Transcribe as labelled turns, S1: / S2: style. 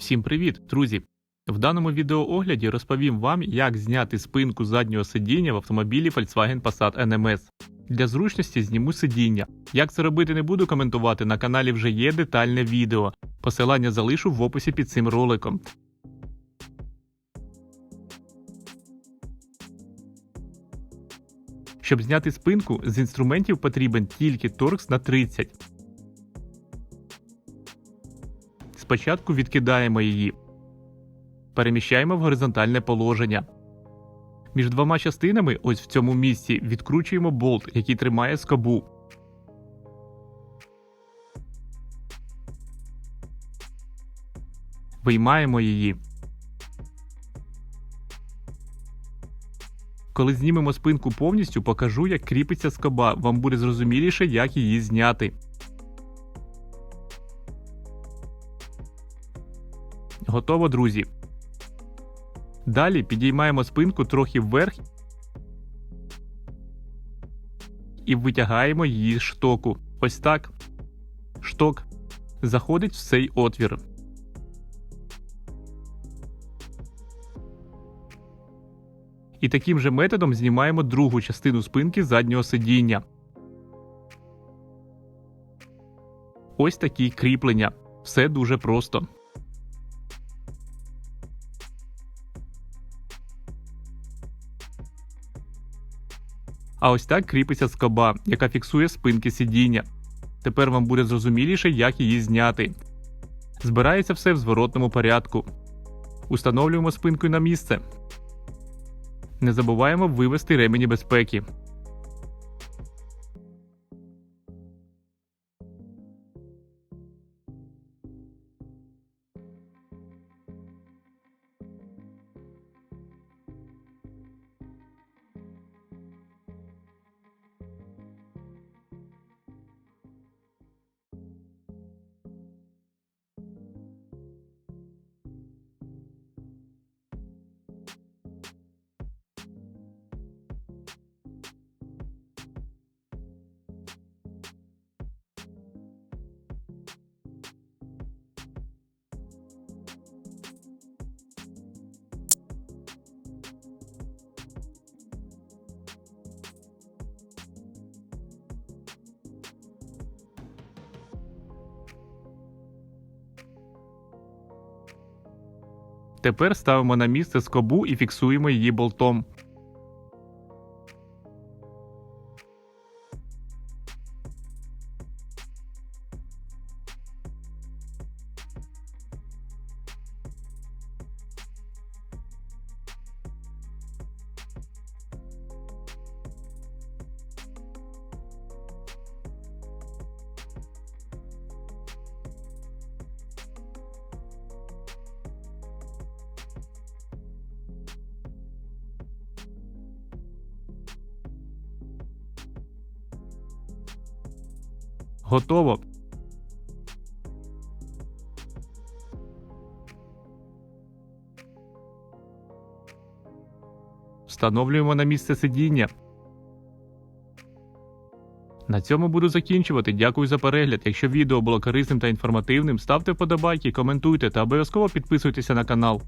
S1: Всім привіт, друзі! В даному відеоогляді розповім вам, як зняти спинку заднього сидіння в автомобілі Volkswagen Passat NMS. Для зручності зніму сидіння. Як це робити не буду коментувати, на каналі вже є детальне відео. Посилання залишу в описі під цим роликом. Щоб зняти спинку, з інструментів потрібен тільки торкс на 30. Спочатку відкидаємо її. Переміщаємо в горизонтальне положення. Між двома частинами, ось в цьому місці, відкручуємо болт, який тримає скобу. Виймаємо її. Коли знімемо спинку повністю, покажу, як кріпиться скоба. Вам буде зрозуміліше, як її зняти. Готово, друзі. Далі підіймаємо спинку трохи вверх і витягаємо її з штоку. Ось так. Шток заходить в цей отвір. І таким же методом знімаємо другу частину спинки заднього сидіння. Ось такі кріплення. Все дуже просто. А ось так кріпиться скоба, яка фіксує спинки сидіння. Тепер вам буде зрозуміліше, як її зняти. Збирається все в зворотному порядку. Установлюємо спинку на місце. Не забуваємо вивести ремені безпеки. Тепер ставимо на місце скобу і фіксуємо її болтом. Готово. Встановлюємо на місце сидіння. На цьому буду закінчувати. Дякую за перегляд. Якщо відео було корисним та інформативним, ставте вподобайки, коментуйте та обов'язково підписуйтеся на канал.